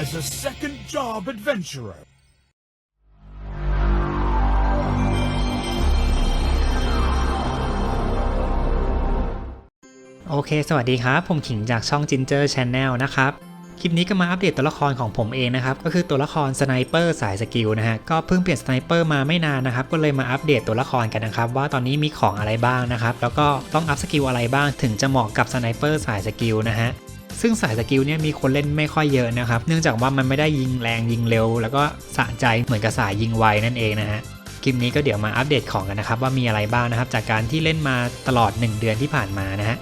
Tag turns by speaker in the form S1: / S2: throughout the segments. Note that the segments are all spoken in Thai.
S1: as a second job adventurer.
S2: โอเค สวัสดีครับ ผมขิงจากช่อง Ginger Channel นะครับ คลิปนี้ก็มาอัปเดตตัวละครของผมเองนะครับ ก็คือตัวละครสไนเปอร์สายสกิลนะฮะ ก็เพิ่งเปลี่ยนสไนเปอร์มาไม่นานนะครับ ก็เลยมาอัปเดตตัวละครกันนะครับ ว่าตอนนี้มีของอะไรบ้างนะครับ แล้วก็ต้องอัพสกิลอะไรบ้างถึงจะเหมาะกับสไนเปอร์สายสกิลนะฮะ ซึ่งสายสกิลเนี่ยมีคนเล่นไม่ค่อยเยอะนะครับ เนื่องจากว่ามันไม่ได้ยิงแรงยิงเร็ว แล้วก็สะใจเหมือนกับสายยิงไวนั่นเองนะฮะคลิปนี้ก็เดี๋ยวมาอัปเดตของกันนะครับ ว่ามีอะไรบ้างนะครับ จากการที่เล่นมาตลอด 1 เดือนที่ผ่านมานะฮะ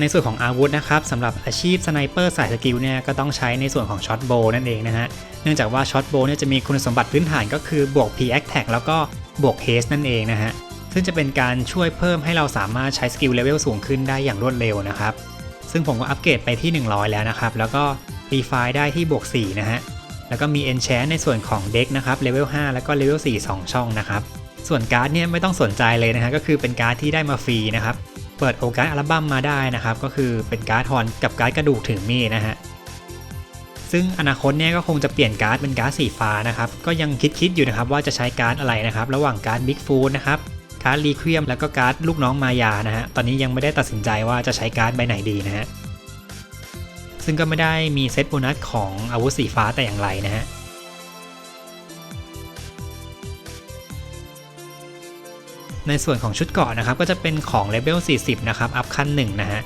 S2: ในส่วนของอาวุธนะครับสำหรับอาชีพสไนเปอร์สายสกิลเนี่ยก็ต้องใช้ในส่วนของช็อตโบนั่นเองนะฮะเนื่องจากว่าช็อตโบเนี่ยจะมีคุณสมบัติพื้นฐานก็คือบวก P a c t a c แล้วก็บวก Haste นั่นเองนะฮะ ซึ่งจะเป็นการช่วยเพิ่มให้เราสามารถใช้สกิลเลเวลสูงขึ้นได้อย่างรวดเร็วนะครับ ซึ่งผมก็อัปเกรดไปที่ 100 แล้วนะครับ แล้วก็รีไฟได้ที่บวก 4 นะฮะ แล้วก็มี Enchant ในส่วนของเด็กนะครับเลเวล 5 แล้วก็เลเวล 4 2 ช่องนะครับ ส่วนการ์ดเนี่ยไม่ต้องสนใจเลยนะฮะ ก็คือเป็นการ์ดที่ได้มาฟรีนะครับ เปิดโอกาสอัลบั้มมาได้นะครับ ก็คือเป็นการ์ดฮอนกับการ์ดกระดูกถึงมีดนะฮะซึ่งอนาคตเนี่ยก็คงจะเปลี่ยนการ์ดเป็นการ์ดสีฟ้านะครับ ก็ยังคิดๆอยู่นะครับว่าจะใช้การ์ดอะไรนะครับ ระหว่างการ์ดบิ๊กฟูดนะครับ การ์ดรีควียมแล้วก็การ์ดลูกน้องมายานะฮะ ตอนนี้ยังไม่ได้ตัดสินใจว่าจะใช้การ์ดใบไหนดีนะฮะ ซึ่งก็ไม่ได้มีเซตโบนัสของอาวุธสีฟ้าแต่อย่างไรนะฮะในส่วนของชุดเกาะนะครับก็จะเป็นของเลเวล 40 นะครับ อัพขั้น 1 นะฮะ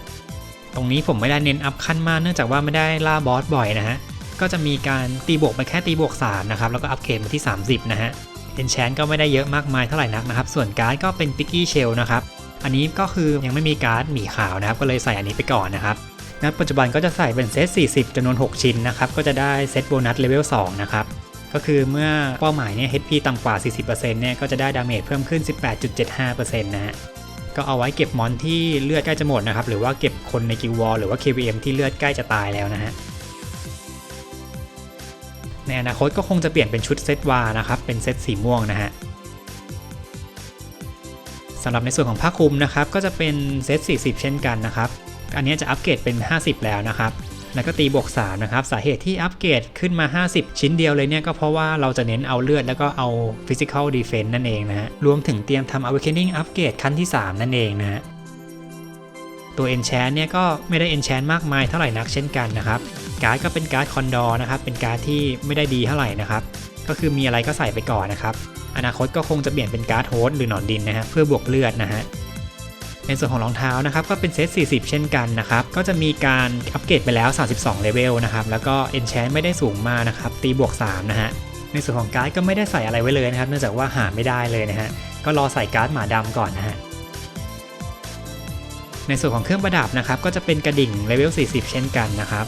S2: ตรงนี้ผมไม่ได้เน้นอัพขั้นมากเนื่องจากว่าไม่ได้ล่าบอสบ่อยนะฮะ ก็จะมีการตีบวกไปแค่ตีบวก 3 นะครับ แล้วก็อัพเกรดมาที่ 30 นะฮะ เอนแชนก็ไม่ได้เยอะมากมายเท่าไหร่นักนะครับ ส่วนการ์ดก็เป็นปิกกี้เชลนะครับ อันนี้ก็คือยังไม่มีการ์ดหมีขาวนะครับ ก็เลยใส่อันนี้ไปก่อนนะครับณปัจจุบันก็จะใส่เป็นเซต 40จำนวน 6 ชิ้นนะครับ ก็จะได้เซตโบนัสเลเวล 2 นะครับ ก็คือเมื่อเป้าหมายเนี่ย HP ต่ำกว่า 40%เนี่ยก็จะได้ดาเมจเพิ่มขึ้น 18.75%นะฮะ ก็เอาไว้เก็บมอนที่เลือดใกล้จะหมดนะครับ หรือว่าเก็บคนในกิลวอลหรือว่า KVM ที่เลือดใกล้จะตายแล้วนะฮะ ในอนาคตก็คงจะเปลี่ยนเป็นชุดเซตวานะครับ เป็นเซตสีม่วงนะฮะสำหรับในส่วนของผ้าคลุมนะครับ ก็จะเป็นเซต 40 เช่นกันนะครับ อันนี้จะอัปเกรดเป็น 50 แล้วนะครับ แล้วก็ตีบวก3นะครับ สาเหตุที่อัปเกรดขึ้นมา 50 ชิ้นเดียวเลยเนี่ยก็เพราะว่าเราจะเน้นเอาเลือดแล้วก็เอา Physical Defense นั่นเองนะฮะ รวมถึงเตรียมทำ Awakening อัปเกรดขั้นที่ 3 นั่นเองนะฮะ ตัว Enchant เนี่ยก็ไม่ได้ Enchant มากมายเท่าไหร่นักเช่นกันนะครับ การ์ดก็เป็นการ์ดคอนดอร์นะครับ เป็นการ์ดที่ไม่ได้ดีเท่าไหร่นะครับ ก็คือมีอะไรก็ใส่ไปก่อนนะครับ อนาคตก็คงจะเปลี่ยนเป็นการ์ดโฮสหรือหนอนดินนะฮะ เพื่อบวกเลือดนะฮะ ในส่วนของรองเท้านะครับ ก็เป็นเซต 40 เช่นกันนะครับ ก็จะมีการอัปเกรดไปแล้ว 32 เลเวลนะครับ แล้วก็ Enchant ไม่ได้สูงมากนะครับ ตีบวก 3 นะฮะ ในส่วนของการ์ดก็ไม่ได้ใส่อะไรไว้เลยนะครับ เนื่องจากว่าหาไม่ได้เลยนะฮะ ก็รอใส่การ์ดหมาดำก่อนนะฮะในส่วนของเครื่องประดับนะครับก็จะเป็นกระดิ่งเลเวล 40 เช่นกันนะครับ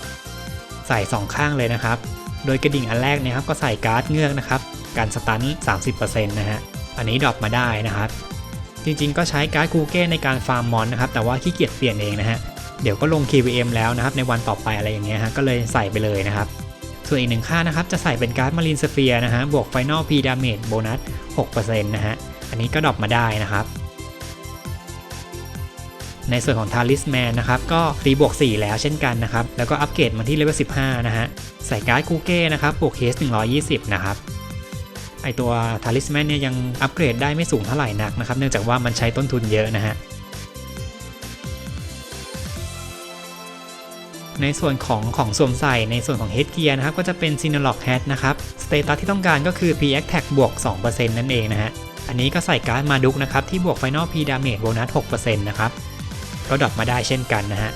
S2: ใส่ 2 ข้างเลยนะครับ โดยกระดิ่งอันแรกเนะครับก็ใส่การ์ดเงือกนะครับการสตัน30%นะฮะอันนี้ดรอปมาได้นะครับ จริงๆก็ใช้การ์ดคูเก้ในการฟาร์มมอนนะครับแต่ว่าขี้เกียจเปลี่ยนเองนะฮะเดี๋ยวก็ลง KVM แล้วนะครับในวันต่อไปอะไรอย่างเงี้ยฮะก็เลยใส่ไปเลยนะครับส่วนอีกหนึ่งค่านะครับจะใส่เป็นการ์ดมารินสเฟียนะฮะบวก Final P Damage โบนัส6%นะฮะอันนี้ก็ดรอปมาได้นะครับ ในส่วนของ Talisman นะครับก็ตีบวก 4 แล้วเช่นกันนะครับ แล้วก็อัปเกรดมาที่เลเวล15 นะฮะ ใส่การ์ดคูเก้นะครับบวกเคส 120 นะครับไอตัว Talisman เนี่ยยังอัปเกรดได้ไม่สูงเท่าไหร่นักนะครับ เนื่องจากว่ามันใช้ต้นทุนเยอะนะฮะในส่วนของของสวมใส่ในส่วนของ Headgear นะครับ ก็จะเป็น s y n o l o g Hat นะครับสเตตัสที่ต้องการก็คือ P Attack บวก 2%นั่นเองนะฮะ อันนี้ก็ใส่การ์ดมาดุกนะครับ ที่บวก Final P Damage โบนัส 6%นะครับ ก็ดรอปมาได้เช่นกันนะฮะ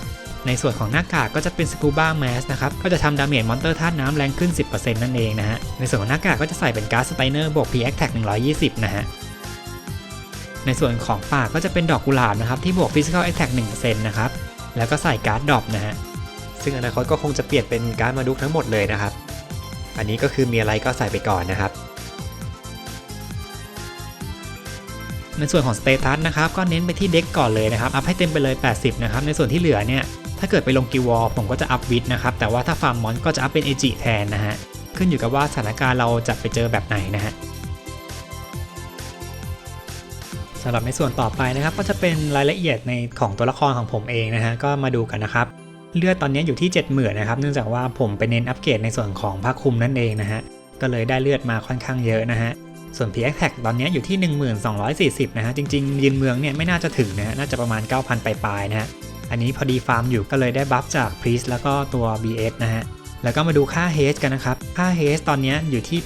S2: ในส่วนของหน้ากากก็จะเป็น Scuba Mask นะครับ ก็จะทำดาเมจมอนเตอร์ธาตุน้ำแรงขึ้น 10%นั่นเองนะฮะ ในส่วนของหน้ากากก็จะใส่เป็นการ์ดสไตเนอร์บวก P Attack 120 นะฮะ ในส่วนของปากก็จะเป็นดอกกุหลาบนะครับ ที่บวก Physical Attack 1%นะครับ แล้วก็ใส่การ์ดดรอปนะฮะ ซึ่งอนาคตก็คงจะเปลี่ยนเป็นการ์ดมาดุกทั้งหมดเลยนะครับ อันนี้ก็คือมีอะไรก็ใส่ไปก่อนนะครับ ในส่วนของสเตตัสนะครับก็เน้นไปที่เด็กก่อนเลยนะครับอัพให้เต็มไปเลย 80 นะครับ ในส่วนที่เหลือเนี่ยถ้าเกิดไปลงกิววอลผมก็จะอัพวิดนะครับ แต่ว่าถ้าฟาร์มมอนก็จะอัพเป็นเอจิแทนนะฮะขึ้นอยู่กับว่าสถานการณ์เราจะไปเจอแบบไหนนะฮะสำหรับในส่วนต่อไปนะครับ ก็จะเป็นรายละเอียดในของตัวละครของผมเองนะฮะก็มาดูกันนะครับเลือดตอนนี้อยู่ที่ 70,000นะครับเนื่องจากว่าผมไปเน้นอัปเกรดในส่วนของผ้าคลุมนั่นเองนะฮะก็เลยได้เลือดมาค่อนข้างเยอะนะฮะ ส่วน p x t a g ตอนนี้อยู่ที่ 1240 นะฮะ จริงๆยืนเมืองเนี่ยไม่น่าจะถึงนะฮะ น่าจะประมาณ 9,000 ปลายๆนะฮะ อันนี้พอดีฟาร์มอยู่ก็เลยได้บัฟจาก Priest แล้วก็ตัว BS นะฮะ แล้วก็มาดูค่า Haze กันนะครับ ค่า Haze ตอนนี้อยู่ที่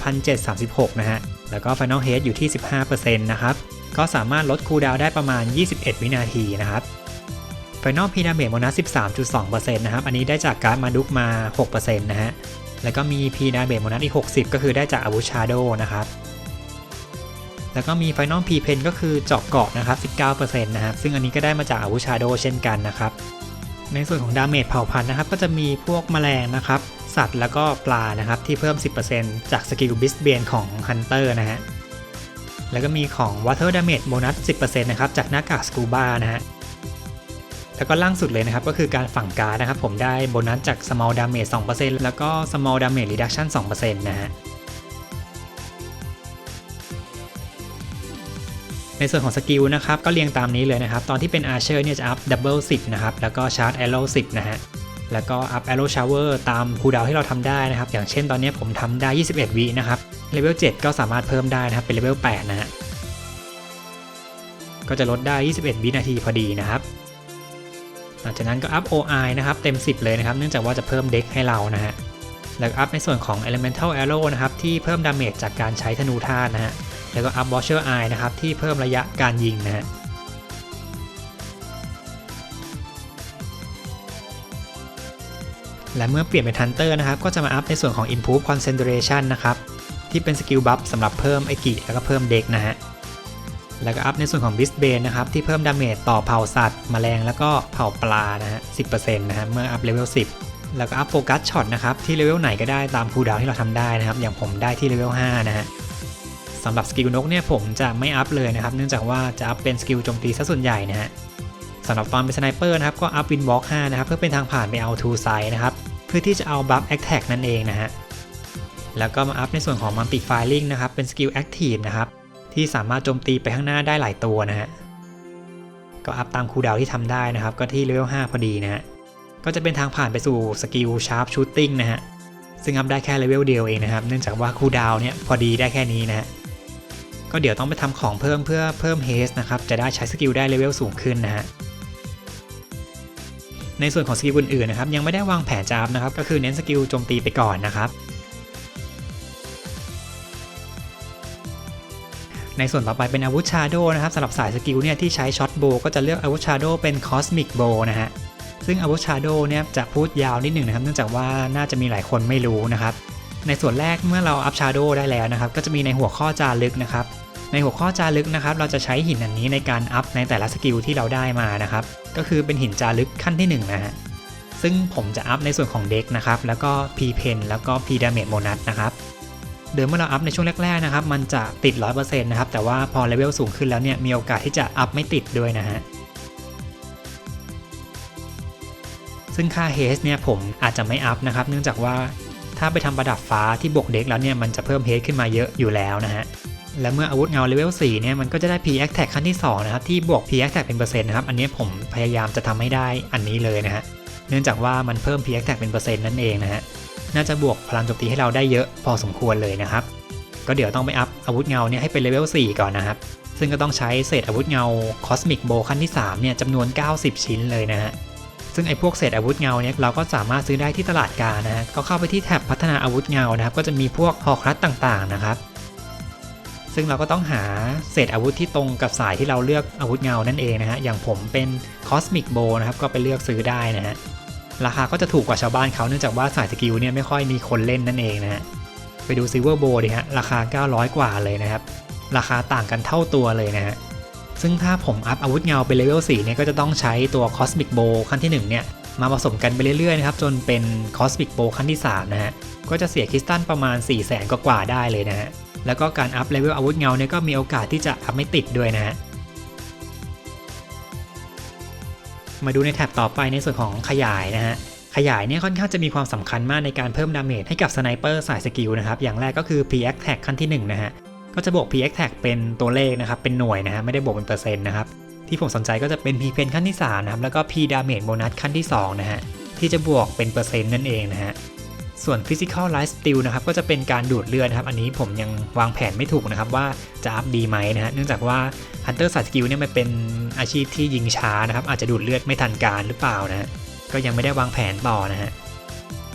S2: 1736 นะฮะ แล้วก็ Final Haze อยู่ที่ 15%นะครับ ก็สามารถลดคูลดาวได้ประมาณ 21 วินาทีนะครับ Final P Damage Bonus 13.2%นะครับ อันนี้ได้จากการ์ดมาดุกมา 6%นะฮะ แล้วก็มี P Damage Bonus อีก 60 ก็คือได้จากอาวุธ Shadow นะครับ แล้วก็มี Final P Pen ก็คือเจาะเกาะนะครับ 19%นะครับซึ่งอันนี้ก็ได้มาจากอาวุธ Shadow เช่นกันนะครับ ในส่วนของดาเมจเผ่าพันธุ์นะครับ ก็จะมีพวกแมลงนะครับ สัตว์แล้วก็ปลานะครับ ที่เพิ่ม 10%จากสกิลบิสเบียนของ Hunter นะฮะแล้วก็มีของ Water Damage Bonus 10%นะครับจากหน้ากากสกูบานะฮะแล้วก็ล่างสุดเลยนะครับ ก็คือการฝังการนะครับ ผมได้โบนัสจาก Small Damage 2%แล้วก็ Small Damage Reduction 2%นะฮะ ในส่วนของสกิลนะครับก็เรียงตามนี้เลยนะครับ ตอนที่เป็น Archer เนี่ยจะอัพ Double 10นะครับ แล้วก็ Charge Arrow 10นะฮะแล้วก็อัพ Arrow Shower ตามคูดาวที่เราทำได้นะครับ อย่างเช่นตอนนี้ผมทำได้ 21วินะครับเลเวล7ก็สามารถเพิ่มได้นะครับ เป็นเลเวล8นะฮะก็จะลดได้ 21วินาทีพอดีนะครับหลังจากนั้นก็อัพ OI นะครับเต็ม 10 เลยนะครับ เนื่องจากว่าจะเพิ่มเด็กให้เรานะฮะแล้วอัพในส่วนของ Elemental Arrow นะครับที่เพิ่มดาเมจจากการใช้ธนูธาตุนะฮะ แล้วก็อัพ Watcher Eye นะครับที่เพิ่มระยะการยิงนะฮะและเมื่อเปลี่ยนเป็น Hunter นะครับ ก็จะมาอัพในส่วนของ Improve Concentration นะครับ ที่เป็นสกิลบัฟสำหรับเพิ่มไอกิแล้วก็เพิ่มเด็กนะฮะ แล้วก็อัพในส่วนของ Beast Bane นะครับ ที่เพิ่มดาเมจต่อเผ่าสัตว์แมลงแล้วก็เผ่าปลานะฮะ 10%นะฮะ เมื่ออัพเลเวล 10 แล้วก็อัพโฟกัสช็อตนะครับ ที่เลเวลไหนก็ได้ตามคูลดาวที่เราทำได้นะครับ อย่างผมได้ที่เลเวล 5 นะฮะ สำหรับสกิลนกเนี่ยผมจะไม่อัพเลยนะครับ เนื่องจากว่าจะอัพเป็นสกิลโจมตีซะส่วนใหญ่นะฮะสำหรับตอนเป็นสไนเปอร์นะครับก็อัพวินวอล์ก5นะครับเพื่อเป็นทางผ่านไปเอาทูไซนะครับเพื่อที่จะเอาบัฟแอคแท็กนั่นเองนะฮะแล้วก็มาอัพในส่วนของมัลติไฟลิงนะครับเป็นสกิลแอคทีฟนะครับที่สามารถโจมตีไปข้างหน้าได้หลายตัวนะฮะก็อัพตามคูดาวที่ทำได้นะครับ ก็ที่เลเวล5พอดีนะฮะก็จะเป็นทางผ่านไปสู่สกิลชาร์ปชูตติ้งนะฮะซึ่งอัพได้แค่เลเวลเดียวเองนะครับ เนื่องจากว่าคูดาวเนี่ยพอดีได้แค่นี้นะฮะ ก็เดี๋ยวต้องไปทำของเพิ่มเพื่อเพิ่มเฮสนะครับ จะได้ใช้สกิลได้เลเวลสูงขึ้นนะฮะในส่วนของสกิลอื่นๆนะครับยังไม่ได้วางแผนจะอัพนะครับ ก็คือเน้นสกิลโจมตีไปก่อนนะครับ ในส่วนต่อไปเป็นอาวุธชาโดนะครับสำหรับสายสกิลเนี่ยที่ใช้ช็อตโบก็จะเลือกอาวุธชาโดเป็นคอสมิกโบนะฮะซึ่งอาวุธชาโดเนี่ยจะพูดยาวนิดหนึ่งนะครับ เนื่องจากว่าน่าจะมีหลายคนไม่รู้นะครับ ในส่วนแรกเมื่อเราอัพชาโดได้แล้วนะครับ ก็จะมีในหัวข้อจารึกนะครับ ในหัวข้อจารึกนะครับ เราจะใช้หินอันนี้ในการอัพในแต่ละสกิลที่เราได้มานะครับ ก็คือเป็นหินจารึกขั้นที่1นงนะฮะ ซึ่งผมจะอัพในส่วนของเด็กนะครับ แล้วก็ P Pen แล้วก็ P Damage Bonus นะครับ เดิมเมื่อเราอัพในช่วงแรกๆนะครับ มันจะติด 100%นะครับ แต่ว่าพอเลเวลสูงขึ้นแล้วเนี่ย มีโอกาสที่จะอัพไม่ติดด้วยนะฮะซึ่งค่า Haze เนี่ยผมอาจจะไม่อัพนะครับ เนื่องจากว่าถ้าไปทำประดับฟ้าที่บวกเด็กแล้วเนี่ยมันจะเพิ่ม Haze ขึ้นมาเยอะอยู่แล้วนะฮะ และเมื่ออาวุธเงาเลเวล4เนี่ยมันก็จะได้ P Attack ขั้นที่2นะครับที่บวก P Attack เป็นเปอร์เซ็นต์นะครับ อันนี้ผมพยายามจะทำให้ได้อันนี้เลยนะฮะเนื่องจากว่ามันเพิ่ม P Attack เป็นเปอร์เซ็นต์นั่นเองนะฮะน่าจะบวกพลังโจมตีให้เราได้เยอะพอสมควรเลยนะครับ ก็เดี๋ยวต้องไปอัพอาวุธเงาเนี่ยให้เป็นเลเวล4ก่อนนะครับซึ่งก็ต้องใช้เศษอาวุธเงา Cosmic Bow ขั้นที่3เนี่ยจำนวน 90 ชิ้นเลยนะฮะซึ่งไอ้พวกเศษอาวุธเงาเนี่ยเราก็สามารถซื้อได้ที่ตลาดกานะฮะก็เข้าไปที่แท็บพัฒนาอาวุธเงานะครับ ก็จะมีพวกฮอคลัสต่างๆนะครับ ซึ่งเราก็ต้องหาเศษอาวุธที่ตรงกับสายที่เราเลือกอาวุธเงานั่นเองนะฮะ อย่างผมเป็น Cosmic Bow นะครับ ก็ไปเลือกซื้อได้นะฮะ ราคาก็จะถูกกว่าชาวบ้านเขาเนื่องจากว่าสายสกิลเนี่ยไม่ค่อยมีคนเล่นนั่นเองนะฮะ ไปดู Silver Bow ดิฮะ ราคา 900 กว่าเลยนะครับ ราคาต่างกันเท่าตัวเลยนะฮะ ซึ่งถ้าผมอัพอาวุธเงาเป็นเลเวล4เนี่ยก็จะต้องใช้ตัว Cosmic Bow ขั้นที่ 1 เนี่ยมาผสมกันไปเรื่อยๆนะครับจนเป็น Cosmic Bow ขั้นที่3นะฮะ ก็จะเสียคริสตัลประมาณ4 0 0แสนกว่าได้เลยนะฮะ แล้วก็การอัพเลเวลอาวุธเงาเนี่ยก็มีโอกาสที่จะอัพไม่ติดด้วยนะฮะมาดูในแท็บต่อไปในส่วนของขยายนะฮะขยายเนี่ยค่อนข้างจะมีความสำคัญมากในการเพิ่มดาเมจให้กับสไนเปอร์สายสกิลนะครับ อย่างแรกก็คือ P Attack ขั้นที่1นะฮะก็จะบวก PX tag เป็นตัวเลขนะครับ เป็นหน่วยนะฮะไม่ได้บวกเป็นเปอร์เซ็นต์นะครับ ที่ผมสนใจก็จะเป็น P pen ขั้นที่3นะครับแล้วก็ P damage bonus ขั้นที่2นะฮะที่จะบวกเป็นเปอร์เซ็นต์นั่นเองนะฮะ ส่วน Physical Life Steal นะครับก็จะเป็นการดูดเลือดนะครับ อันนี้ผมยังวางแผนไม่ถูกนะครับว่าจะอัพดีไหมนะฮะเนื่องจากว่า Hunter สายสกิลเนี่ยมันเป็นอาชีพที่ยิงช้านะครับ อาจจะดูดเลือดไม่ทันการหรือเปล่านะฮะก็ยังไม่ได้วางแผนต่อนะฮะ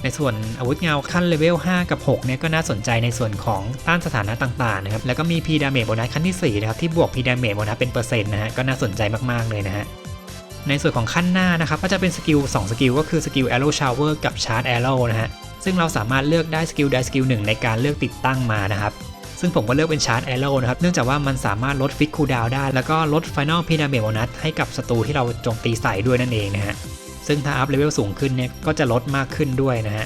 S2: ในส่วนอาวุธเงาขั้นเลเวล 5 กับ 6 เนี่ยก็น่าสนใจในส่วนของต้านสถานะต่างๆนะครับแล้วก็มี P damage bonus ขั้นที่ 4 นะครับที่บวก P damage bonus เป็นเปอร์เซ็นต์นะฮะก็น่าสนใจมากๆเลยนะฮะในส่วนของขั้นหน้านะครับก็จะเป็นสกิล2สกิลก็คือสกิล arrow shower กับ charge arrow นะฮะ ซึ่งเราสามารถเลือกได้สกิลใดสกิลหนึ่งในการเลือกติดตั้งมานะครับ ซึ่งผมก็เลือกเป็น charge arrow นะครับ เนื่องจากว่ามันสามารถลด fix cooldown ได้ แล้วก็ลด final P damage bonus ให้กับศัตรูที่เราโจมตีใส่ด้วยนั่นเองนะฮะ ซึ่งถ้าอัพเลเวลสูงขึ้นเนี่ยก็จะลดมากขึ้นด้วยนะฮะ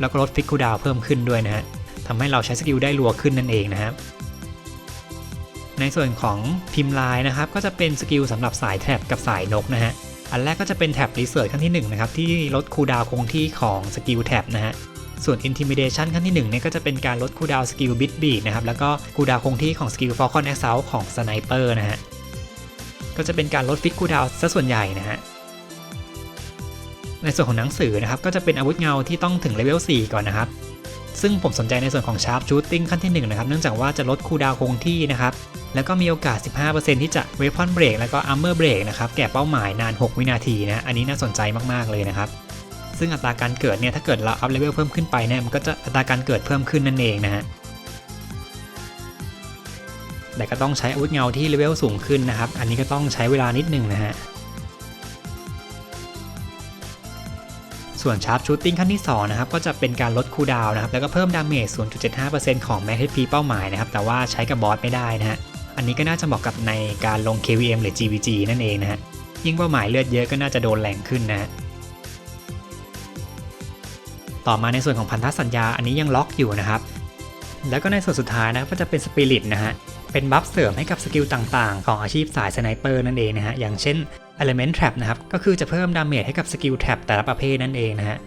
S2: แล้วก็ลดฟิกคูดาวเพิ่มขึ้นด้วยนะฮะทำให้เราใช้สกิลได้รัวขึ้นนั่นเองนะครับในส่วนของพิมพ์ลายนะครับ ก็จะเป็นสกิลสำหรับสายแท็บกับสายนกนะฮะ อันแรกก็จะเป็นแท็บรีเสิร์ชขั้นที่1นะครับที่ลดคูดาวคงที่ของสกิลแท็บนะฮะส่วน Intimidation ขั้นที่1เนี่ยก็จะเป็นการลดคูดาวสกิลบิดบีนะครับแล้วก็คูดาวคงที่ของสกิล Falcon Assault ของสไนเปอร์นะฮะก็จะเป็นการลดฟิกคูดาวซะส่วนใหญ่นะฮะในส่วนของหนังสือนะครับก็จะเป็นอาวุธเงาที่ต้องถึงเลเวล4ก่อนนะครับ ซึ่งผมสนใจในส่วนของชาร์ปชูตติ้งขั้นที่1นะครับ เนื่องจากว่าจะลดคูดาวคงที่นะครับ แล้วก็มีโอกาส 15%ที่จะเวพอนเบรกแล้วก็อัมเมอร์เบรกนะครับ แก่เป้าหมายนาน 6 วินาทีนะ อันนี้น่าสนใจมากๆเลยนะครับ ซึ่งอัตราการเกิดเนี่ยถ้าเกิดเราอัพเลเวลเพิ่มขึ้นไปเนี่ยมันก็จะอัตราการเกิดเพิ่มขึ้นนั่นเองนะฮะแต่ก็ต้องใช้อาวุธเงาที่เลเวลสูงขึ้นนะครับ อันนี้ก็ต้องใช้เวลานิดหนึ่งนะฮะ ส่วนชาร์ปชูตติ้งขั้นที่2นะครับก็จะเป็นการลดคูลดาวน์นะครับแล้วก็เพิ่มดาเมจ 0.75%ของแม็กพีเป้าหมายนะครับแต่ว่าใช้กับบอสไม่ได้นะฮะอันนี้ก็น่าจะเหมาะกับในการลง KVM หรือ GVG นั่นเองนะฮะยิ่งเป้าหมายเลือดเยอะก็น่าจะโดนแรงขึ้นนะฮะต่อมาในส่วนของพันธสัญญาอันนี้ยังล็อกอยู่นะครับแล้วก็ในส่วนสุดท้ายนะก็จะเป็นสปิริตนะฮะ เป็นบัฟเสริมให้กับสกิลต่างๆ ของอาชีพสายสไนเปอร์นั่นเองนะฮะ อย่างเช่น Element Trap นะครับ ก็คือจะเพิ่มดาเมจให้กับสกิลแท็บแต่ละประเภทนั่นเองนะฮะ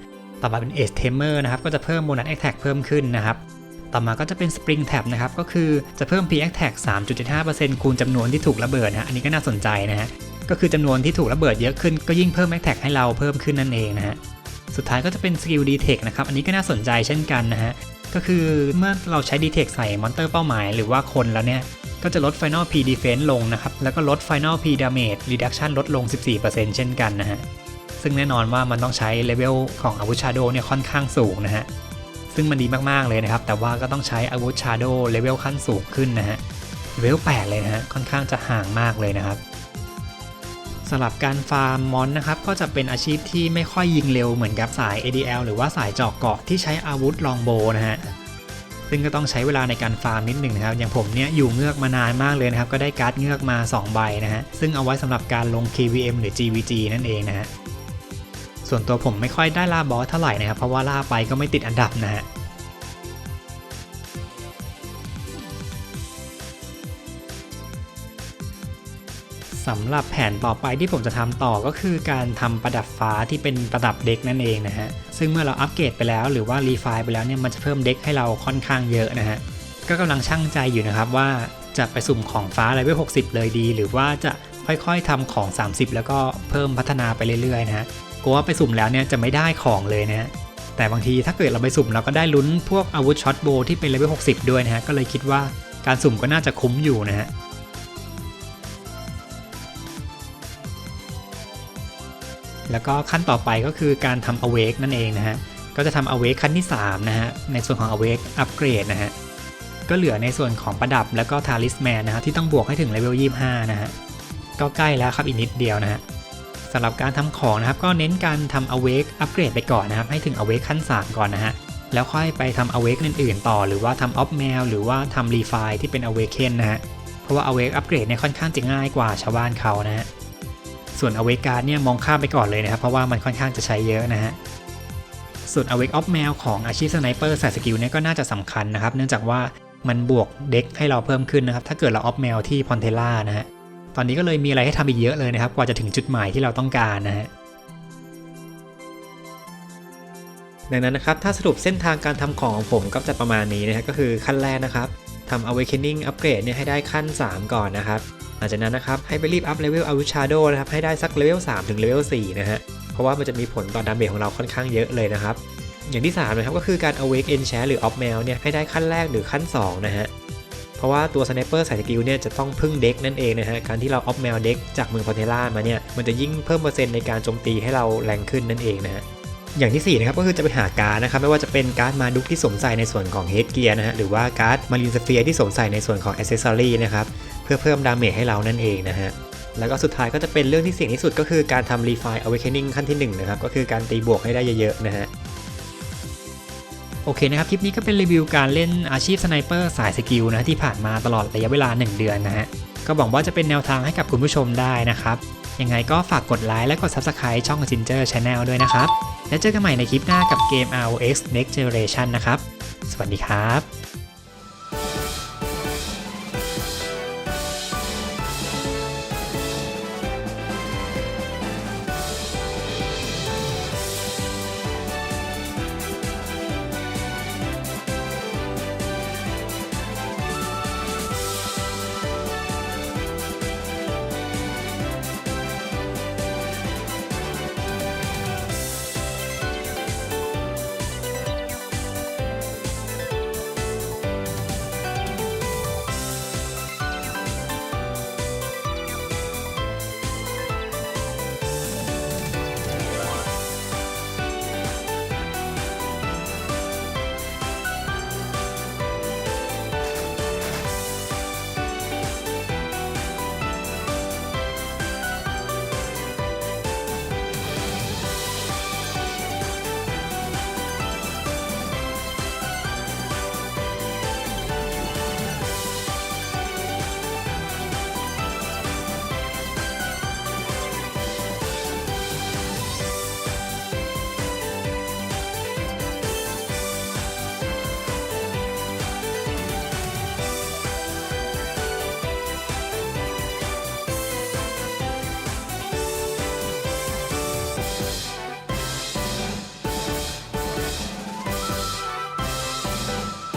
S2: ต่อมาเป็น Ace Tamer นะครับ ก็จะเพิ่ม Bonus Attack เพิ่มขึ้นนะครับ ต่อมาก็จะเป็น Spring Trap นะครับ ก็คือจะเพิ่ม P Attack 3.75%คูณจำนวนที่ถูกระเบิดนะฮะ อันนี้ก็น่าสนใจนะฮะ ก็คือจำนวนที่ถูกระเบิดเยอะขึ้น ก็ยิ่งเพิ่ม Attack ให้เราเพิ่มขึ้นนั่นเองนะฮะ สุดท้ายก็จะเป็น Skill Detect นะครับ อันนี้ก็น่าสนใจเช่นกันนะฮะ ก็คือเมื่อเราใช้ Detect ใส่มอนเตอร์เป้าหมายหรือว่าคนแล้วเนี่ย ก็จะลด Final P Defense ลงนะครับ แล้วก็ลด Final P Damage Reduction ลดลง 14%เช่นกันนะฮะ ซึ่งแน่นอนว่ามันต้องใช้เลเวลของอาวุธ Shadow เนี่ยค่อนข้างสูงนะฮะ ซึ่งมันดีมากๆเลยนะครับ แต่ว่าก็ต้องใช้อาวุธ Shadow เลเวลขั้นสูงขึ้นนะฮะเลเวล8เลยนะฮะ ค่อนข้างจะห่างมากเลยนะครับ สำหรับการฟาร์มมอนนะครับก็จะเป็นอาชีพที่ไม่ค่อยยิงเร็วเหมือนกับสาย ADL หรือว่าสายเจาะเกาะที่ใช้อาวุธลองโบนะฮะซึ่งก็ต้องใช้เวลาในการฟาร์มนิดหนึ่งนะครับ อย่างผมเนี่ยอยู่เงือกมานานมากเลยนะครับ ก็ได้การ์ดเงือกมา 2 ใบนะฮะ ซึ่งเอาไว้สำหรับการลง KVM หรือ GVG นั่นเองนะฮะ ส่วนตัวผมไม่ค่อยได้ล่าบอสเท่าไหร่นะครับ เพราะว่าล่าไปก็ไม่ติดอันดับนะฮะ สำหรับแผนต่อไปที่ผมจะทำต่อก็คือการทำประดับฟ้าที่เป็นประดับเด็กนั่นเองนะฮะ ซึ่งเมื่อเราอัปเกรดไปแล้วหรือว่ารีไฟล์ไปแล้วเนี่ยมันจะเพิ่มเด็กให้เราค่อนข้างเยอะนะฮะ ก็กำลังช่างใจอยู่นะครับว่าจะไปสุ่มของฟ้าเลเวล60 เลยดี หรือว่าจะค่อยๆทำของ 30 แล้วก็เพิ่มพัฒนาไปเรื่อยๆนะฮะกลัวว่าไปสุ่มแล้วเนี่ยจะไม่ได้ของเลยนะฮะแต่บางทีถ้าเกิดเราไปสุ่มเราก็ได้ลุ้นพวกอาวุธช็อตโบว์ที่เป็นเลเวล60 ด้วยนะฮะก็เลยคิดว่าการสุ่มก็น่าจะคุ้มอยู่นะฮะ แล้วก็ขั้นต่อไปก็คือการทำ awake นั่นเองนะฮะ ก็จะทำ awake ขั้นที่ 3 นะฮะ ในส่วนของ awake upgrade นะฮะ ก็เหลือในส่วนของประดับแล้วก็ talisman นะฮะที่ต้องบวกให้ถึงเลเวล25 นะฮะ ก็ใกล้แล้วครับอีกนิดเดียวนะฮะสำหรับการทำของนะครับก็เน้นการทำ awake upgrade ไปก่อนนะครับ ให้ถึง awake ขั้น 3 ก่อนนะฮะแล้วค่อยไปทำ awake อื่นๆ ต่อ หรือว่าทำ off mail หรือว่าทำ refine ที่เป็น awaken นะฮะ เพราะว่า awake upgrade เนี่ยค่อนข้างจะง่ายกว่าชาวบ้านเขานะฮะ ส่วน Awake Guard เนี่ยมองข้ามไปก่อนเลยนะครับ เพราะว่ามันค่อนข้างจะใช้เยอะนะฮะส่วน Awake of Mail ของอาชีพสไนเปอร์สายสกิลเนี่ยก็น่าจะสำคัญนะครับ เนื่องจากว่ามันบวกเด็กให้เราเพิ่มขึ้นนะครับ ถ้าเกิดเรา Off Mail ที่พอนเทล่านะฮะตอนนี้ก็เลยมีอะไรให้ทำอีกเยอะเลยนะครับ กว่าจะถึงจุดหมายที่เราต้องการนะฮะดังนั้นนะครับถ้าสรุปเส้นทางการทำของของผมก็จะประมาณนี้นะฮะก็คือขั้นแรกนะครับ ทำ Awakening อัปเกรดเนี่ยให้ได้ขั้น 3 ก่อนนะครับ หลังจากนั้นนะครับให้ไปรีบอัพเลเวลอาวุธชาโดนะครับให้ได้สักเลเวล3ถึงเลเวล4นะฮะ เพราะว่ามันจะมีผลต่อดาเมจของเราค่อนข้างเยอะเลยนะครับ อย่างที่3นะครับก็คือการ Awake Enchant หรือ Off Mail เนี่ยให้ได้ขั้นแรกหรือขั้น 2 นะฮะ เพราะว่าตัวสไนเปอร์สายสกิลเนี่ยจะต้องพึ่งเด็กนั่นเองนะฮะ การที่เรา Off Mail เด็กจากเมืองพอเทล่ามาเนี่ยมันจะยิ่งเพิ่มเปอร์เซ็นต์ในการโจมตีให้เราแรงขึ้นนั่นเองนะฮะ อย่างที่ 4 นะครับก็คือจะไปหาการ์ดนะครับไม่ว่าจะเป็นการ์ดมาดุกที่สวมใส่ในส่วนของเฮดเกียร์นะฮะหรือว่าการ์ดมารินสเฟียที่สวมใส่ในส่วนของอ c เซสซอรีนะครับเพื่อเพิ่มดาเมจให้เรานั่นเองนะฮะแล้วก็สุดท้ายก็จะเป็นเรื่องที่เสี่ยงที่สุดก็คือการทำรีไฟ Awakening ขั้นที่1นะครับก็คือการตีบวกให้ได้เยอะๆนะฮะ
S3: โอเคนะครับ คลิปนี้ก็เป็นรีวิวการเล่นอาชีพสไนเปอร์สายสกิลนะที่ผ่านมาตลอดระยะเวลา 1 เดือนนะฮะ ก็หวังว่าจะเป็นแนวทางให้กับคุณผู้ชมได้นะครับยังไงก็ฝากกดไลค์และกด Subscribe ช่อง Ginger Channel ด้วยนะครับ แล้วเจอกันใหม่ในคลิปหน้ากับเกม ROX Next Generation นะครับ สวัสดีครับ